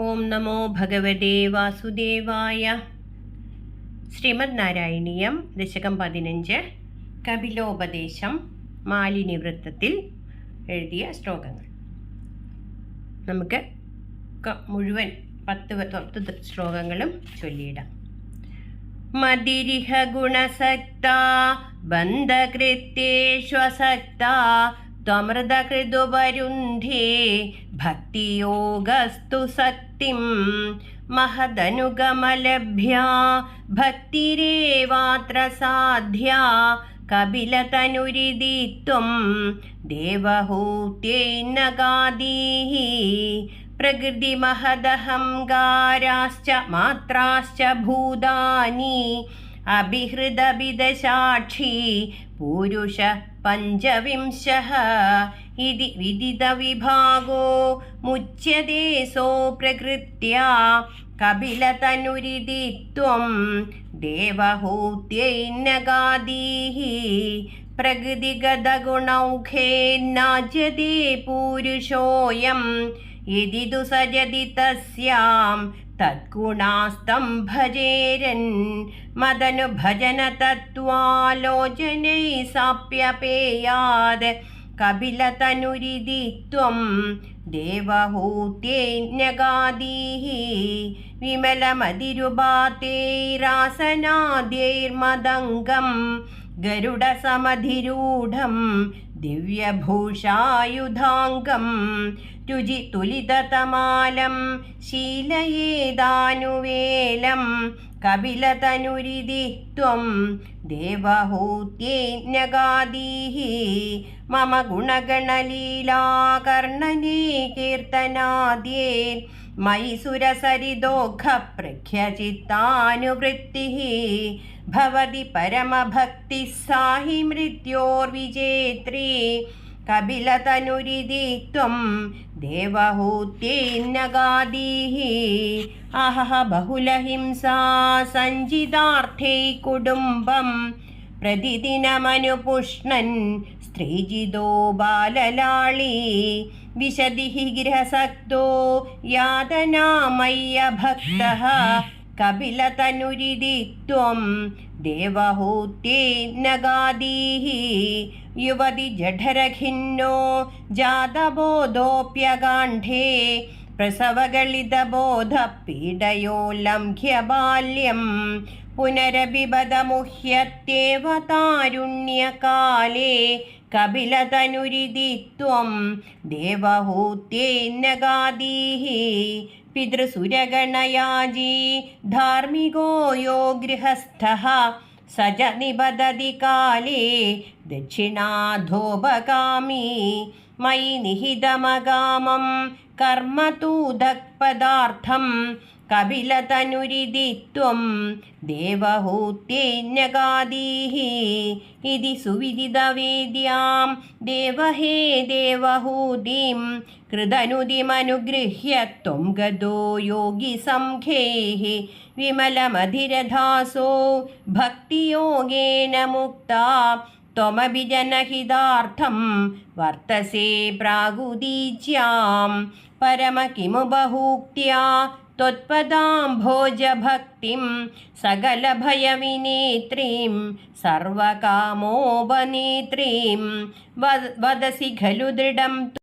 ഓം നമോ ഭഗവതേ വാസുദേവായ. ശ്രീമദ് നാരായണീയം ദശകം പതിനഞ്ച് കപിലോപദേശം മാലിനി വൃത്തത്തിൽ എഴുതിയ ശ്ലോകങ്ങൾ. നമുക്ക് മുഴുവൻ പത്ത് പത്ത് ശ്ലോകങ്ങളും ചൊല്ലിയിടാം. മതിരിഹ ഗുണസക്ത ബന്ധകൃത്യേഷ്വസക്ത त्वमृदकृदुवरुन्धे भक्तियोगस्तु शक्तिं महदनुगमलभ्या भक्तिरेवात्र साध्या कपिलतनुरिदि त्वं देवहूत्यैन्नगादीः प्रकृतिमहदहङ्गाराश्च मात्राश्च भूतानि ഭൂതാനി പുരുഷ പഞ്ചവിംശ. പഞ്ചവിംശः ഇതി വിദിത വിഭാഗോ മുച്ചദേശോ പ്രകൃത്യ. കപിലതനുരിതി ത്വം ദേവഹൂത്യൈന്നഗാദീः പ്രകൃതിഗതഗുണൗഖേന്നാജ്യത്തെ പൂരുഷോയം. യതി തു സജതി തസ്യാം തദ്ഗുണാസ്തം ഭജേരൻ മദനുഭജന തത്വാലോചനൈ സാപ്യപേയാത്. കപിലതനുരിതി ത്വം ദേവഹൂത്യൈന്യഗാദീः വിമലമതിരുപാതൈരാസനാദ്യൈർമദംഗം ഗരുഡസമധിരൂഢം ദിവ്യഭൂഷായുധാംഗം രുചിതുലിതതമാലം ശീലയേതാനുവേലം കപിലതനുരിതി ത്വം ദേവഹൂത്യൈന്യഗാദീः മമ ഗുണഗണലീലാകർണനേ കീർത്തനാദ്യേ मयिसुरसरिदोघप्रख्यचित्तानुवृत्तिः भवति परमभक्तिः सा हि मृत्योर्विजेत्री कपिलतनुरिधि त्वं देवहूत्यैर्नगादीः अहः बहुलहिंसा सञ्जितार्थै कुटुम्बम् പ്രതിദിനമനുപുഷ്ണൻ സ്ത്രീജിതോ ബാലലാളി. വിശതി ഗൃഹസക്തോ യാതനാമയ്യ ഭക്ത. കപിലതനുരിതി ത്വം ദേവഹൂത്യൈന്നഗാദീः യുവതി ജഠരഖിന്നോ ജാതബോധോപ്യകാണ്ഠേ പ്രസവഗളിതബോധപീഡയോ ലംഘ്യ ബാല്യം पुनरपिबदमुह्यत्येवतारुण्यकाले कपिलतनुरिति त्वं देवहूत्यैन्यगादीः पितृसुरगणयाजी धार्मिको यो गृहस्थः स च निबदति काले दक्षिणाधोपगामी मयि निहितमगामं कर्म तु तूदपदार्थं कपिलतनुरिति त्वं देवहूत्यैन्यगादीः इति सुविदितवेद्यां देवहे देवहूतिं कृतनुदिमनुगृह्य त्वं गतो योगिसङ्ख्यैः विमलमधिरधासो भक्तियोगेन मुक्ता त्वमपि जनहितार्थं वर्तसे प्रागुदीच्यां परम किमु बहुक्त्या त्वत्पदाम्भोजभक्तिं सकलभयविनेत्रीं सर्वकामोपनेत्रीं वद वदसि खलु दृढं